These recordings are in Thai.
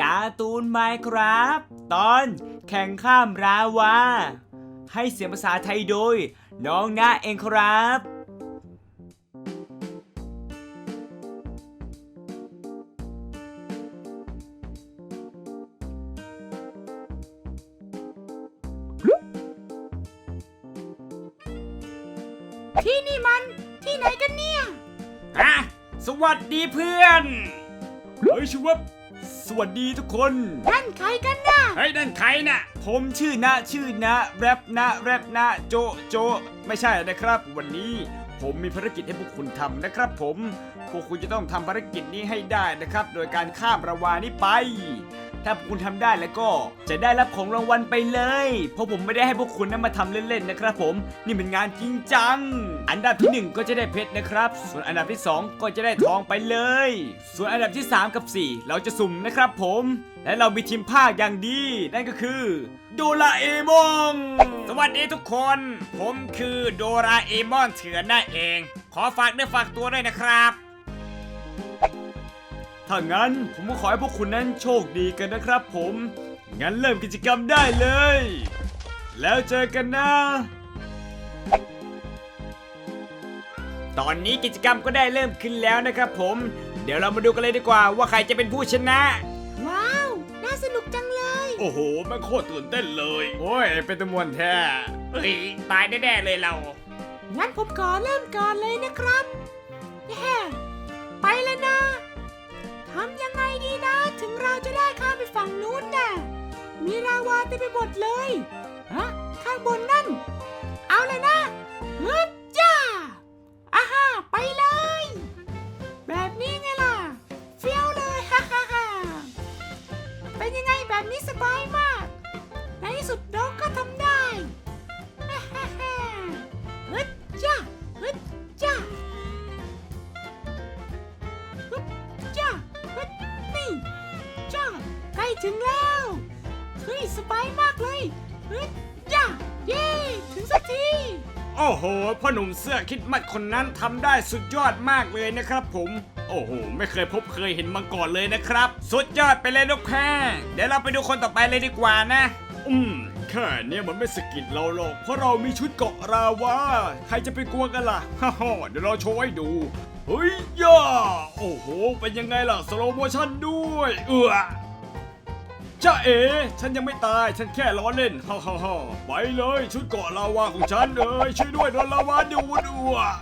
การ์ตูนไมครับ ตอนแข่งข้ามราวา ให้เสียงภาษาไทยโดย น้องนาเองครับ ที่นี่มันที่ไหนกันเนี่ยอะสวัสดีเพื่อน เฮ้ยชิวบ สวัสดีทุกคน นั่นใครกันน่ะเฮ้ยนั่นใครน่ะ ผมชื่อนะชื่อนะแรปนะแรปนะโจโจ ไม่ใช่นะครับ วันนี้ผมมีภารกิจให้พวกคุณทำนะครับ ผมพวกคุณจะต้องทำภารกิจนี้ให้ได้นะครับ โดยการข้ามระวานี้ไป ถ้าพวกคุณทำได้แล้วก็จะได้รับของรางวัลไปเลย เพราะผมไม่ได้ให้พวกคุณนั้นมาทำเล่นๆนะครับผม นี่เป็นงานจริงจัง อันดับที่หนึ่งก็จะได้เพชรนะครับ ส่วนอันดับที่สองก็จะได้ทองไปเลย ส่วนอันดับที่สามกับสี่เราจะสุ่มนะครับผม และเรามีทีมภาคอย่างดี นั่นก็คือโดราเอมอนสวัสดีทุกคน ผมคือโดราเอมอนเถื่อนนั่นเอง ขอฝากเนื้อฝากตัวด้วยนะครับ ถ้างั้นผมก็ขอให้พวกคุณนั้นโชคดีกันนะครับผม งั้นเริ่มกิจกรรมได้เลย แล้วเจอกันนะ ตอนนี้กิจกรรมก็ได้เริ่มขึ้นแล้วนะครับผม เดี๋ยวเรามาดูกันเลยดีกว่าว่าใครจะเป็นผู้ชนะ ว้าว น่าสนุกจังเลย โอ้โห มันโคตรตื่นเต้นเลย โอ้ย เป็นตะมวนแท้เฮ้ยตายแน่ๆเลยเรา งั้นผมขอเริ่มก่อนเลยนะครับแย่ไปเลยนะ ราวาเต็มไปหมดเลยฮะข้างบนนั่น เอาเลยนะฮึบจ้าอ่าฮ่าไปเลย แบบนี้ไงล่ะ เฟี้ยวเลยฮ่าฮ่าฮ่าเป็นยังไงแบบนี้สบายมาก ในที่สุดเราก็ทำได้ฮ่าฮ่าฮ่าฮึดจ้าฮึดจ้าฮึดจ้าฮึดนี่จ้าใกล้ถึงแล้ว เฮ้ยสบายมากเลยฮึดจ้าเย้ถึงสักที โอ้โหพ่อหนุ่มเสื้อคิดมัดคนนั้นทำได้สุดยอดมากเลยนะครับผม โอ้โห ไม่เคยพบเคยเห็นมาก่อนเลยนะครับ สุดยอดไปเลยลูกแพ้เดี๋ยวเราไปดูคนต่อไปเลยดีกว่านะ อืมแค่เนี้ยมันไม่สะกิดเราหรอก เพราะเรามีชุดเกาะราวาใครจะไปกลัวกันล่ะฮ่าฮ่าเดี๋ยวเราโชว์ให้ดู เฮ้ยย่าโอ้โห เป็นยังไงล่ะ สโลโมชั่นด้วย เอือ จ้าเอ๋ฉันยังไม่ตาย ฉันแค่ล้อเล่นฮ่าฮ่าฮ่าไปเลยชุดเกาะลาวาของฉันเอ้ยช่วยด้วยโดนลาวาดูดูอะ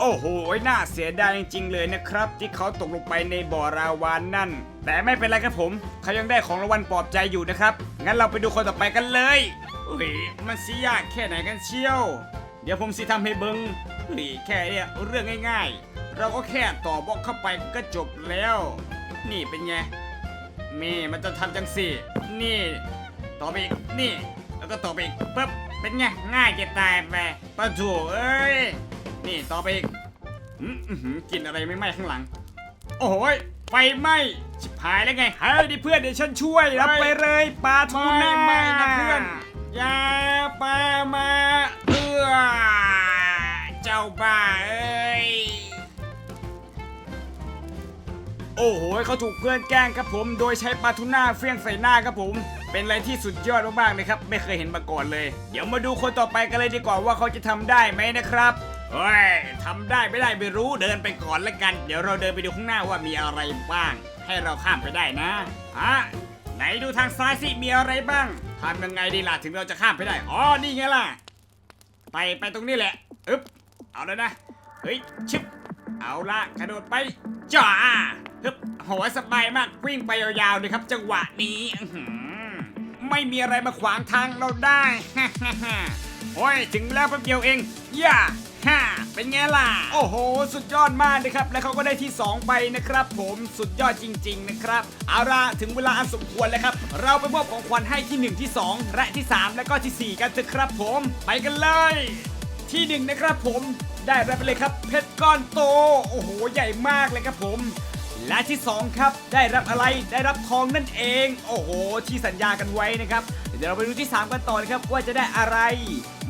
โอ้โหน่าเสียดายจริงๆเลยนะครับ ที่เขาตกลงไปในบ่อราวานนั่น แต่ไม่เป็นไรครับผม เขายังได้ของรางวัลปลอบใจอยู่นะครับ งั้นเราไปดูคนต่อไปกันเลยเฮ้ยมันสิยากแค่ไหนกันเชียว เดี๋ยวผมสิทำให้เบิงเฮ้ยแค่เนี่ยเรื่องง่าย ๆ เราก็แค่ต่อบล็อกเข้าไปก็จบแล้ว นี่เป็นไงนี่มันจะทำจังสิ นี่ต่อไปอีกนี่แล้วก็ต่อไปอีกปึ๊บเป็นไงง่ายจะตายไปปะถูเอ้ยนี่ต่อไปอีกอืมอื้อหือกลินอะไรไม่ไหม้ข้างหลัง โอ้โหยไฟไหม้ชิบหายแล้วไงเฮ้ยดิเพื่อนเดี๋ยวฉันช่วยรับไปเลยปลาทูน่าไม่ไม่นะเพื่อนอย่าปลามาเอื้อเจ้าบ้าเอ้ย โอ้โหเขาถูกเพื่อนแกล้งครับผม โดยใช้ปลาทูน่าเฟี้ยงใส่หน้าครับผม เป็นอะไรที่สุดยอดมากๆเลยครับ ไม่เคยเห็นมาก่อนเลย เดี๋ยวมาดูคนต่อไปกันเลยดีกว่าว่าเขาจะทำได้ไหมนะครับเฮ้ยทำได้ไม่ได้ไม่รู้เดินไปก่อนแล้วกัน เดี๋ยวเราเดินไปดูข้างหน้าว่ามีอะไรบ้าง ให้เราข้ามไปได้นะฮะไหนดูทางซ้ายสิมีอะไรบ้างทำยังไงดีล่ะถึงเราจะข้ามไปได้อ๋อนี่ไงล่ะไปไปตรงนี้แหละอึ๊บเอาแล้วนะเฮ้ยชึบเอาละกระโดดไปจ้า ฮึบโหสบายมากวิ่งไปยาวๆเลยครับ จังหวะนี้อื้อหือไม่มีอะไรมาขวางทางเราได้ โอ้ยถึงแล้วแป๊บเดียวเองย่าฮ่าเป็นไงล่ะ โอ้โห สุดยอดมากนะครับ และเขาก็ได้ที่ 2 ไปนะครับ ผมสุดยอดจริง ๆ นะครับเอาละถึงเวลาอันสมควรแล้วครับ เราไปมอบของขวัญให้ที่ 1 ที่ 2 และที่ 3 และก็ทีสี่ 4 กันเถอะครับผม ไปกันเลย ที่หนึ่งนะครับผมได้รับไปเลยครับ เพชรก้อนโต โอ้โห ใหญ่มากเลยครับผม และที่สองครับ ได้รับอะไรได้รับทองนั่นเอง โอ้โห ที่สัญญากันไว้นะครับ เดี๋ยวเราไปดูที่ 3 กันต่อนะครับว่าจะได้อะไร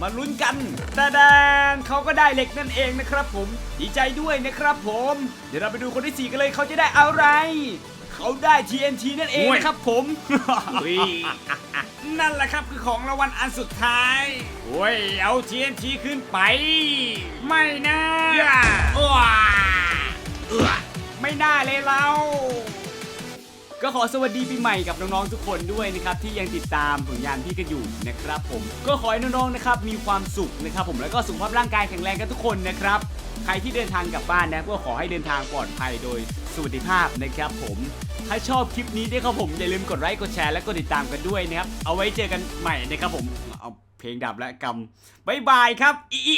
มาลุ้นกันตาดานเขาก็ได้เหล็กนั่นเองนะครับ ผมดีใจด้วยนะครับ ผม เดี๋ยวเราไปดูคนที่ 4 กันเลยเขาจะได้อะไรคเขาได้ TNT นั่นเองโอ้ยนะครับผมนั่นแหละครับคือของรางวัลอันสุดท้ายโอ้ยเอา TNT ขึ้นไป ไม่นะอย่าว้าเอื้อ ไม่น่าเลยเรา ก็ขอสวัสดีปีใหม่กับน้องๆทุกคนด้วยนะครับที่ยังติดตามผลงานพี่กันอยู่นะครับผมก็ขอให้น้องๆนะครับมีความสุขนะครับผมแล้วก็สุขภาพร่างกายแข็งแรงกันทุกคนนะครับ ใครที่เดินทางกลับบ้านนะก็ขอให้เดินทางปลอดภัยโดยสวัสดิภาพนะครับผมถ้าชอบคลิปนี้ด้วยครับผมอย่าลืมกดไลค์กดแชร์และกดติดตามกันด้วยนะครับเอาไว้เจอกันใหม่นะครับผมเอาเพลงดับและกำบายบายครับอีอี